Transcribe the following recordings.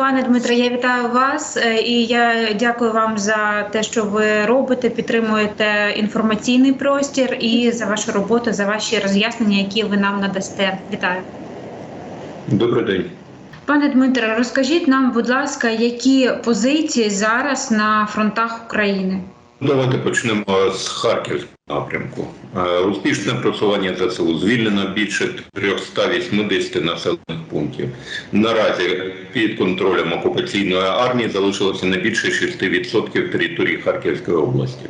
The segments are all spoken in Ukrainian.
Пане Дмитре, я вітаю вас е, і я дякую вам за те, що ви робите, підтримуєте інформаційний простір і за вашу роботу, за ваші роз'яснення, які ви нам надасте. Вітаю. Добрий день. Пане Дмитре, розкажіть нам, будь ласка, які позиції зараз на фронтах України? Давайте почнемо з Харківського напрямку. Е, Успішне просування ЗСУ звільнено більше 380 населених пунктів. Наразі під контролем окупаційної армії залишилося не більше 6% території Харківської області.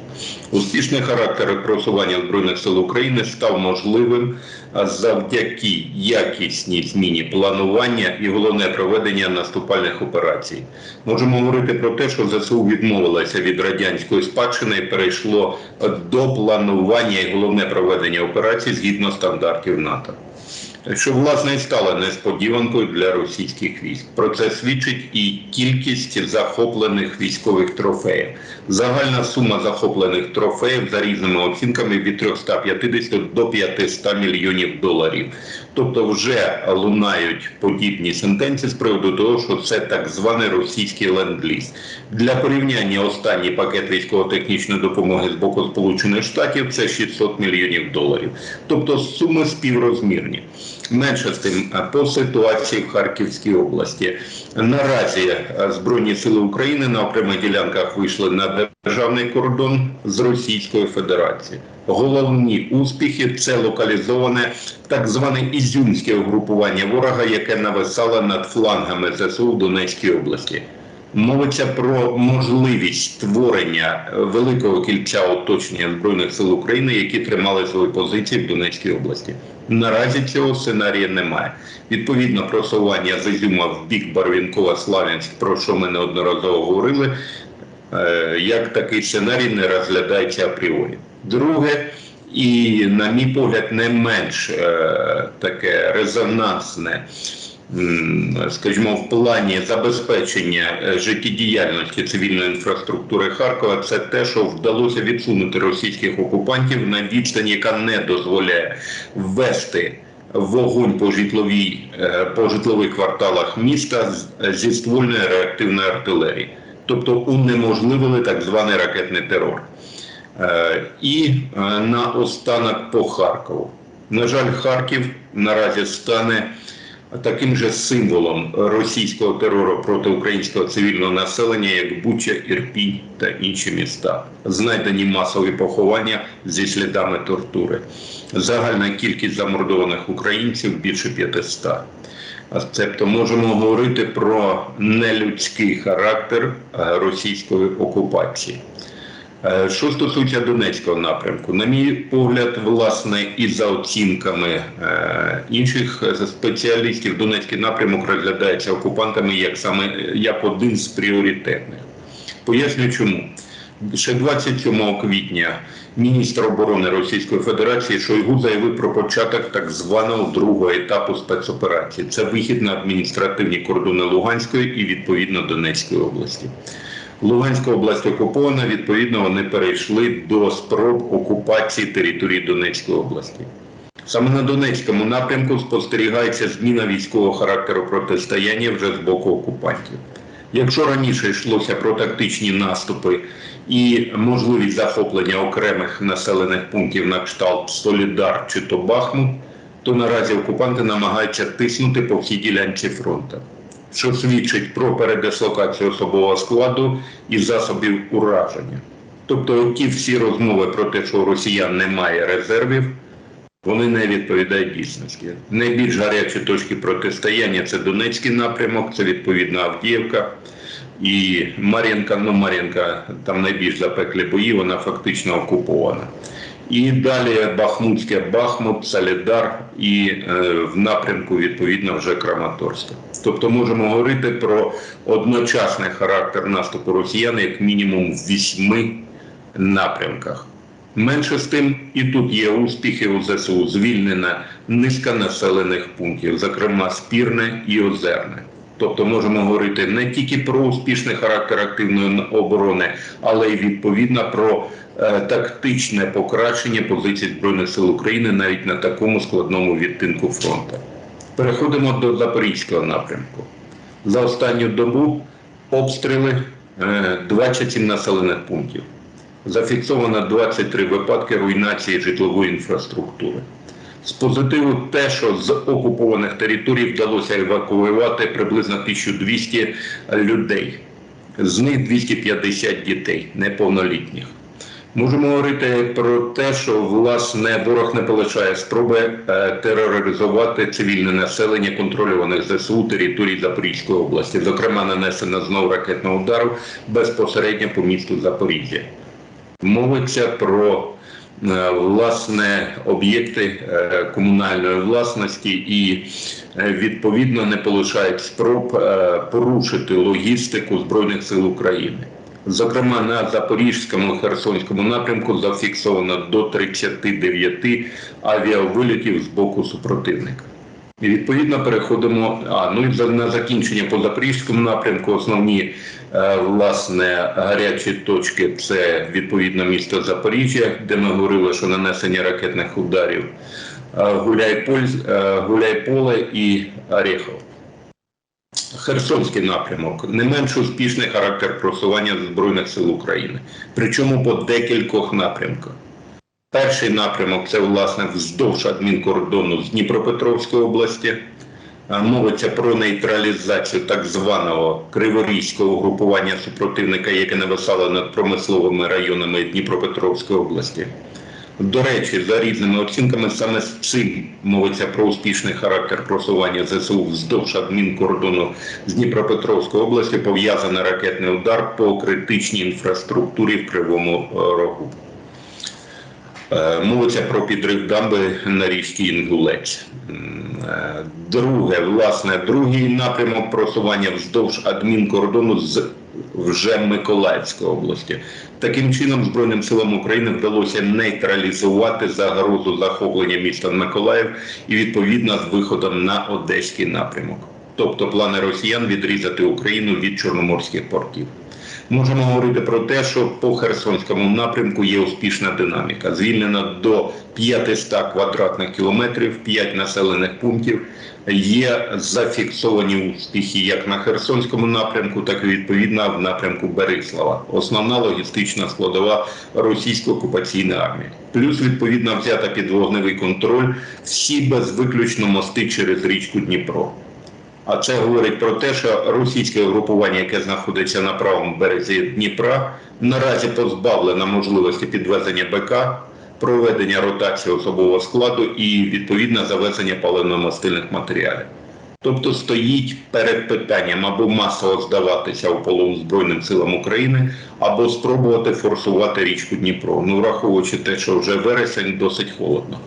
Успішний характер просування збройних сил України став можливим завдяки якісній зміні планування і головне проведення наступальних операцій. Можемо говорити про те, що ЗСУ відмовилося від радянської спадщини і перейшло до планування і головне проведення операцій згідно стандартів НАТО. Що власне і стало несподіванкою для російських військ. Про це свідчить і кількість захоплених військових трофеїв. Загальна сума захоплених трофеїв за різними оцінками від 350 до 500 мільйонів доларів. Тобто вже лунають подібні сентенції з приводу того, що це так званий російський ленд-ліз. Для порівняння останній пакет військово-технічної допомоги з боку Сполучених Штатів це 600 мільйонів доларів. Тобто суми співрозмірні. Менше з тим по ситуації в Харківській області наразі збройні сили України на окремих ділянках вийшли на державний кордон з Російською Федерацією. Головні успіхи це локалізоване так зване ізюмське угрупування ворога, яке нависало над флангами ЗСУ в Донецькій області. Мовиться про можливість створення великого кільця оточення збройних сил України, які тримали свої позиції в Донецькій області. Наразі цього сценарія немає. Відповідно, просування з Ізюма в бік Барвінкова Славянськ, про що ми неодноразово говорили, як такий сценарій не розглядається апріорі. Друге, і, на мій погляд, не менш е, таке резонансне скажімо, в плані забезпечення е, життєдіяльності цивільної інфраструктури Харкова, це те, що вдалося відсунути російських окупантів на відстань, яка не дозволяє ввести вогонь по житловій е, по житлових кварталах міста зі ствольної реактивної артилерії, тобто унеможливили так званий ракетний терор. Е, і на останок по Харкову. На жаль, Харків наразі стане таким же символом російського терору проти українського цивільного населення, як Буча, Ірпінь та інші міста, знайдені масові поховання зі слідами тортури. Загальна кількість замордованих українців більше 500. Тобто можемо говорити про нелюдський характер російської окупації. Е, що стосується Донецького напрямку, на мій погляд, власне, і за оцінками е, інших спеціалістів, Донецький напрямок розглядається окупантами як саме як один з пріоритетних. Поясню, чому ще 27 квітня міністр оборони Російської Федерації Шойгу заявив про початок так званого другого етапу спецоперації. Це вихід на адміністративні кордони Луганської і відповідно Донецької області. Луганська область окупована, відповідно, вони перейшли до спроб окупації території Донецької області. Саме на Донецькому напрямку спостерігається зміна військового характеру протистояння вже з боку окупантів. Якщо раніше йшлося про тактичні наступи і можливість захоплення окремих населених пунктів на кшталт Солідар чи то Бахмут, то наразі окупанти намагаються тиснути по всій ділянці фронту що свідчить про передислокацію особового складу і засобів ураження. Тобто, ті всі розмови про те, що у росіян немає резервів, вони не відповідають дійсності. Найбільш гарячі точки протистояння це Донецький напрямок, це відповідно Авдіївка і Мар'їнка. Ну, Мар'їнка там найбільш запеклі бої, вона фактично окупована. І далі Бахмутське, Бахмут, Солідар і е, в напрямку відповідно вже Краматорська. Тобто можемо говорити про одночасний характер наступу росіян як мінімум в вісьми напрямках. Менше з тим, і тут є успіхи у ЗСУ, звільнена низка населених пунктів, зокрема Спірне і Озерне. Тобто можемо говорити не тільки про успішний характер активної оборони, але й відповідно про е, тактичне покращення позицій збройних сил України навіть на такому складному відтинку фронту. Переходимо до Запорізького напрямку. За останню добу обстріли е, 27 населених пунктів. Зафіксовано 23 випадки руйнації житлової інфраструктури. З позитиву те, що з окупованих територій вдалося евакуювати приблизно 1200 людей. З них 250 дітей неповнолітніх. Можемо говорити про те, що власне ворог не полишає спроби е, тероризувати цивільне населення контрольованих ЗСУ територій Запорізької області. Зокрема, нанесено знову ракетного удару безпосередньо по місту Запоріжжя. Мовиться про е, власне об'єкти е, комунальної власності і е, відповідно не полишають спроб порушити логістику збройних сил України. Зокрема, на Запорізькому Херсонському напрямку зафіксовано до 39 авіавилітів з боку супротивника. І відповідно переходимо. А ну і на закінчення по запорізькому напрямку. Основні е, власне гарячі точки це відповідно місто Запоріжжя, де ми говорили, що нанесення ракетних ударів е, Гуляйполь, е, Гуляйполе і Орехов. Херсонський напрямок не менш успішний характер просування Збройних сил України, причому по декількох напрямках. Перший напрямок це власне вздовж адмінкордону з Дніпропетровської області. Мовиться про нейтралізацію так званого криворізького угрупування супротивника, яке нависало над промисловими районами Дніпропетровської області. До речі, за різними оцінками, саме з цим мовиться про успішний характер просування ЗСУ вздовж адмінкордону з Дніпропетровської області, пов'язаний ракетний удар по критичній інфраструктурі в Кривому е, Рогу. Е, Мовиться про підрив дамби на річці Інгулець. Е, Друге, власне, другий напрямок просування вздовж адмінкордону з вже Миколаївської області. Таким чином, Збройним силам України вдалося нейтралізувати загрозу захоплення міста Миколаїв і відповідно з виходом на Одеський напрямок. Тобто плани росіян відрізати Україну від чорноморських портів. Можемо говорити про те, що по Херсонському напрямку є успішна динаміка. Звільнено до 500 квадратних кілометрів, 5 населених пунктів. Є зафіксовані успіхи як на Херсонському напрямку, так і відповідно в напрямку Берислава. Основна логістична складова російської окупаційної армії. Плюс відповідно взята під вогневий контроль всі без виключно мости через річку Дніпро. А це говорить про те, що російське угрупування, яке знаходиться на правому березі Дніпра, наразі позбавлено можливості підвезення БК, проведення ротації особового складу і відповідно завезення паливно-мастильних матеріалів. Тобто стоїть перед питанням або масово здаватися у полон Збройним силам України, або спробувати форсувати річку Дніпро. Ну, враховуючи те, що вже вересень досить холодно.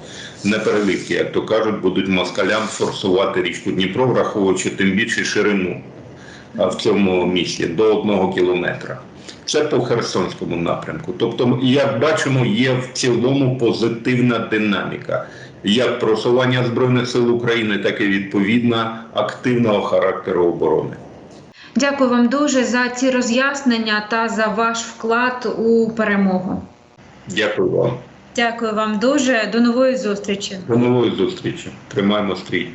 Непереливки, як то кажуть, будуть москалям форсувати річку Дніпро, враховуючи тим більше ширину в цьому місті до одного кілометра. Це по Херсонському напрямку. Тобто, як бачимо, є в цілому позитивна динаміка як просування Збройних сил України, так і відповідно активного характеру оборони. Дякую вам дуже за ці роз'яснення та за ваш вклад у перемогу. Дякую вам. Дякую вам дуже. До нової зустрічі. До нової зустрічі. Тримаємо стрій.